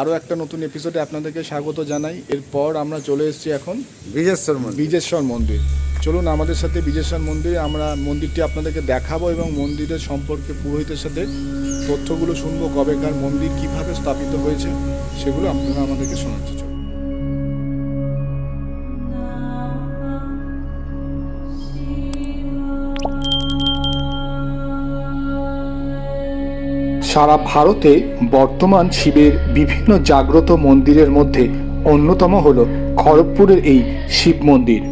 আরও একটা নতুন এপিসোডে আপনাদেরকে স্বাগত জানাই। এরপর আমরা চলে এসেছি এখন বিজেশ্বর মন্দির। বিজেশ্বর মন্দির। চলুন আমাদের সাথে বিজেশ্বর মন্দিরে আমরা মন্দিরটি আপনাদেরকে দেখাবো এবং মন্দিরের সম্পর্কে পুরোহিতের সাথে তথ্যগুলো শুনব কবেকার মন্দির কীভাবে স্থাপিত হয়েছে সেগুলো আপনারা আমাদেরকে শোনাচ্ছি সারা ভারতে বর্তমান শিবের বিভিন্ন জাগ্রত মন্দিরের মধ্যে অন্যতম হল খড়গপুরের এই শিব মন্দির।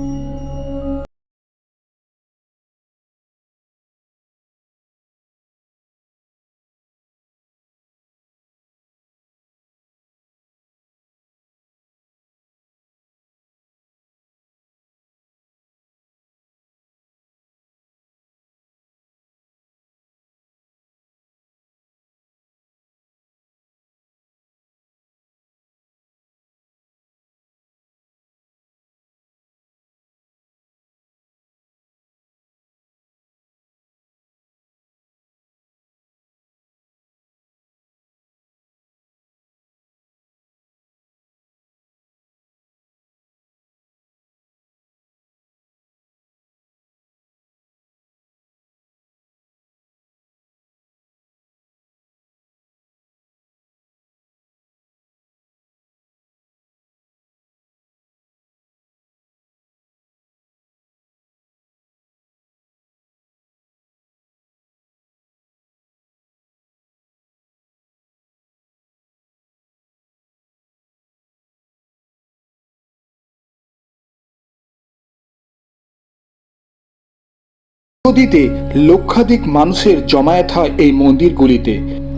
নদীতে লক্ষাধিক মানুষের জমায়েত হয় এই মন্দিরগুলিতে।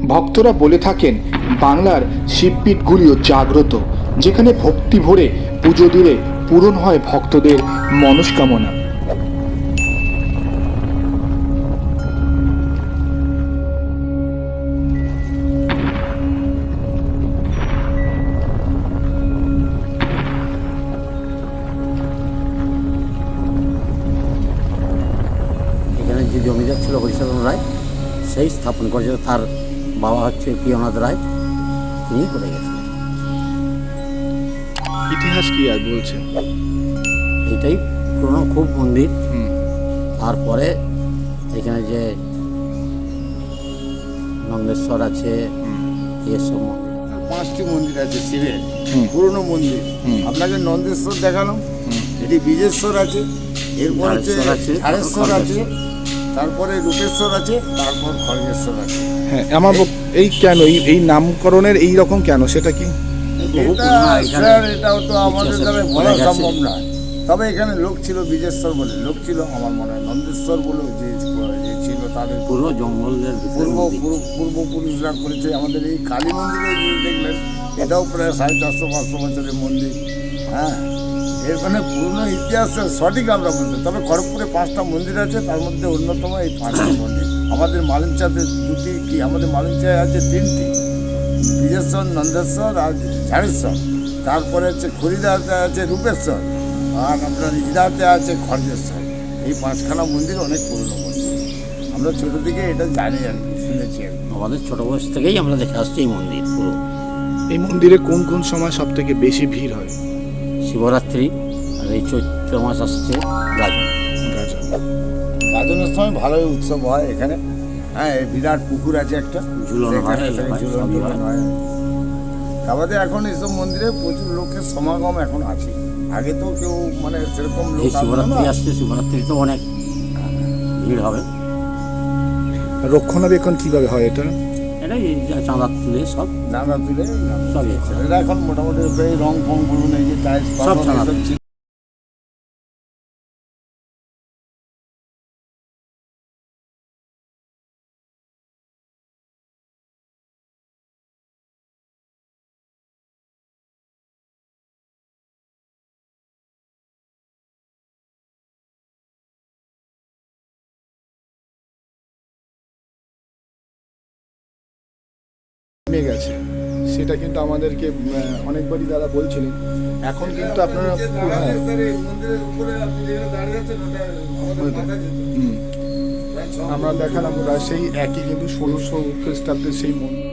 ভক্তরা বলে থাকেন, বাংলার শিবপীঠগুলিও জাগ্রত, যেখানে ভক্তি ভরে পুজো দিলে পূরণ হয় ভক্তদের মনস্কামনা। সেই স্থাপন করেছিল তার বাবা হচ্ছে প্রিয়নাথ রায়। তিনি করে গেছিলেন ইতিহাস কি আর বলছে? এটাই পুরনো খুব মন্দির তারপরে এখানে যে নন্দেশ্বর আছে এসব পাঁচটি মন্দির আছে শিবের। পুরনো মন্দির। আপনাকে নন্দেশ্বর দেখালাম। এটি বিজেশ্বর আছে এরপর আছে, আছে। তারপরে রূপেশ্বর আছে তারপর খড়গেশ্বর আছে। হ্যাঁ আমার এই কেন? এই এই নামকরণের এই রকম কেন? সেটা কি? স্যার এটাও তো আমাদের দ্বারা বলা সম্ভব নয় তবে এখানে লোক ছিল বীজেশ্বর বলে। লোক ছিল আমার মনে হয় নন্দেশ্বর বলে যে যে ছিল তাদের পুরো জঙ্গলের পূর্ব মন্দির। পূর্ব- পূর্বপুরুষরা করেছে। আমাদের এই কালী মন্দিরে দেখলেন এটাও প্রায় সাড়ে চারশো পাঁচশো বছরের মন্দির। হ্যাঁ এর মানে পুরনো ইতিহাস সঠিক আমরা বলতে তবে খড়গপুরে পাঁচটা মন্দির আছে তার মধ্যে অন্যতম এই পাঁচটা মন্দির। আমাদের মালিমচাঁদে দুটি কি? আমাদের মালিমচায় আছে তিনটি। বীরেশ্বর নন্দেশ্বর আর ঝাড়েশ্বর। তারপরে হচ্ছে খড়িদাতে আছে রূপেশ্বর। আর আপনার ইদাতে আছে খড়গেশ্বর। এই পাঁচখানা মন্দির অনেক পুরনো মন্দির। আমরা ছোটো থেকে এটা জানি আর কি শুনেছি আর আমাদের ছোটো বয়স থেকেই আমরা দেখে আসছি এই মন্দির পুরো। এই মন্দিরে কোন কোন সময় সব থেকে বেশি ভিড় হয়? শিবরাত্রি আর এই চৈত্র মাস আসছে গাজন। গাজন। গাজনের সময় ভালোই উৎসব হয় এখানে। হ্যাঁ বিরাট পুকুর আছে একটা। হয়, ঝুলন হয়। তারপরে এখন এইসব মন্দিরে প্রচুর লোকের সমাগম এখন আছে। আগে তো কেউ মানে সেরকম লোক শিবরাত্রি আসছে শিবরাত্রি তো অনেক ভিড় হবে। রক্ষণাবেক্ষণ কীভাবে হয় এটা? এটাই যা চাঁদা তুলে সব চাঁদা তুলে সব এরা এখন মোটামুটি এই রং ফং বলুন এই যে টাইলস সব ছাড়া। নেমে গেছে। সেটা কিন্তু আমাদেরকে অনেকবারই দাদা বলছিলেন। এখন কিন্তু আপনারা আমরা দেখালাম ওরা সেই একই কিন্তু ষোলোশো খ্রিস্টাব্দের সেই মন্দির।